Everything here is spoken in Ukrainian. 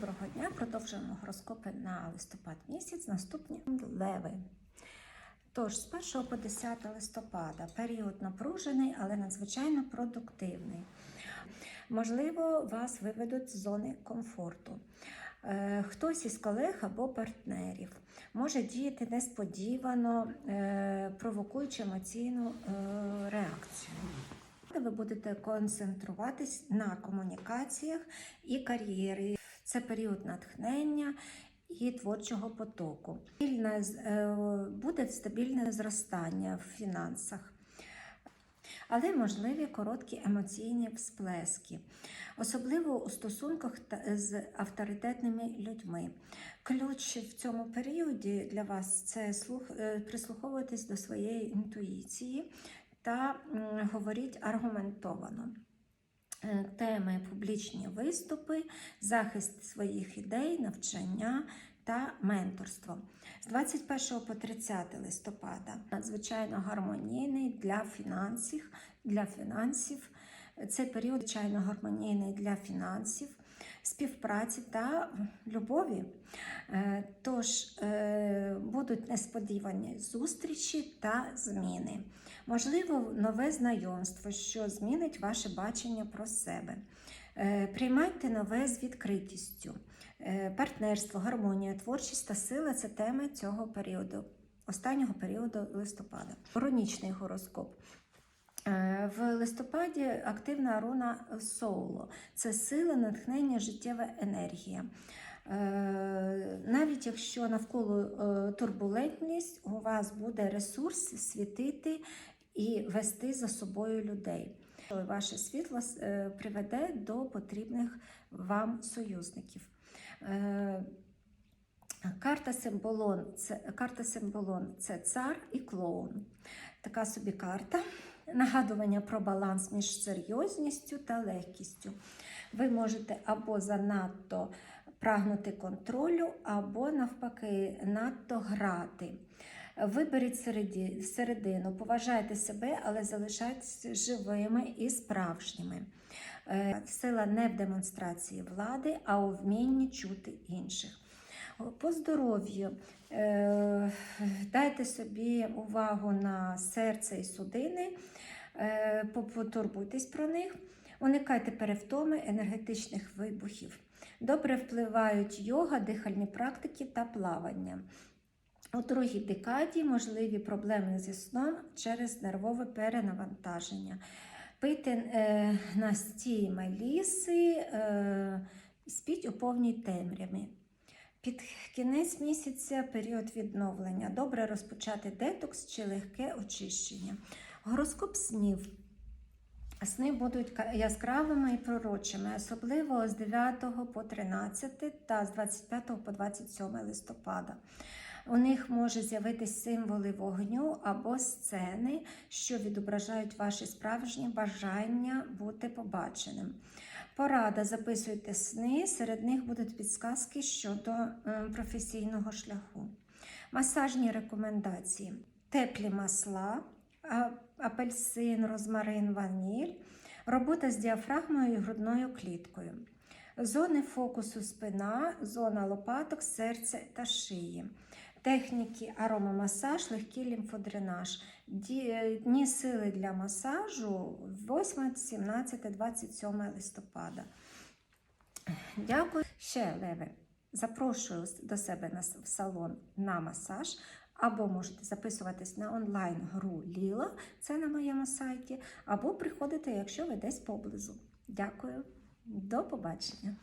Доброго дня, продовжуємо гороскопи на листопад місяць. Наступні леви. Тож, з 1 по 10 листопада період напружений, але надзвичайно продуктивний. Можливо, вас виведуть з зони комфорту. Е, Хтось із колег або партнерів може діяти несподівано, е, провокуючи емоційну е, реакцію. Ви будете концентруватись на комунікаціях і кар'єрі. Це період натхнення і творчого потоку. Стабільне е, Буде стабільне зростання в фінансах. Але можливі короткі емоційні всплески, особливо у стосунках з авторитетними людьми. Ключ в цьому періоді для вас це е, прислуховуватись до своєї інтуїції та говоріть аргументовано. Е, Теми публічні виступи, захист своїх ідей, навчання та менторство. З 21 по 30 листопада надзвичайно гармонійний для фінансів. Для фінансів. Цей період звичайно гармонійний для фінансів, співпраці та любові. Е, Тож е, будуть несподівані зустрічі та зміни. Можливо, нове знайомство, що змінить ваше бачення про себе. Е, Приймайте нове з відкритістю. Партнерство, гармонія, творчість та сила це теми цього періоду, останнього періоду листопада. Хронічний гороскоп. Е, В листопаді активна руна Соуло. Це сила, натхнення, життєва енергія. Е, Навіть якщо навколо е, турбулентність, у вас буде ресурс світити і вести за собою людей. Ваше світло приведе до потрібних вам союзників. Карта символон це, карта символон це цар і клоун. Така собі карта. Нагадування про баланс між серйозністю та легкістю. Ви можете або занадто прагнути контролю, або навпаки, надто грати. Виберіть середину, поважайте себе, але залишайтесь живими і справжніми. Е, Сила не в демонстрації влади, а у вмінні чути інших. По здоров'ю е, дайте собі увагу на серце і судини, е, потурбуйтесь про них, уникайте перевтоми енергетичних вибухів. Добре впливають йога, дихальні практики та плавання. У другій декаді можливі проблеми зі сном через нервове перенавантаження. Пийте е, настій меліси, спіть у повній темряві. Під кінець місяця період відновлення. Добре розпочати детокс чи легке очищення. Гороскоп снів. Сни будуть яскравими і пророчими, особливо з 9 по 13 та з 25 по 27 листопада. У них може з'явитись символи вогню або сцени, що відображають ваші справжні бажання бути побаченим. Порада записуйте сни, серед них будуть підсказки щодо е, професійного шляху. Масажні рекомендації: теплі масла, апельсин, розмарин, ваніль, робота з діафрагмою і грудною кліткою. Зони фокусу спина, зона лопаток, серця та шиї. Техніки аромамасаж, легкий лімфодренаж. Дні сили для масажу 8, 17, 27 листопада. Дякую. Ще, Леве, запрошую до себе в салон на масаж. Або можете записуватись на онлайн-гру Ліла, це на моєму сайті, або приходити, якщо ви десь поблизу. Дякую, до побачення!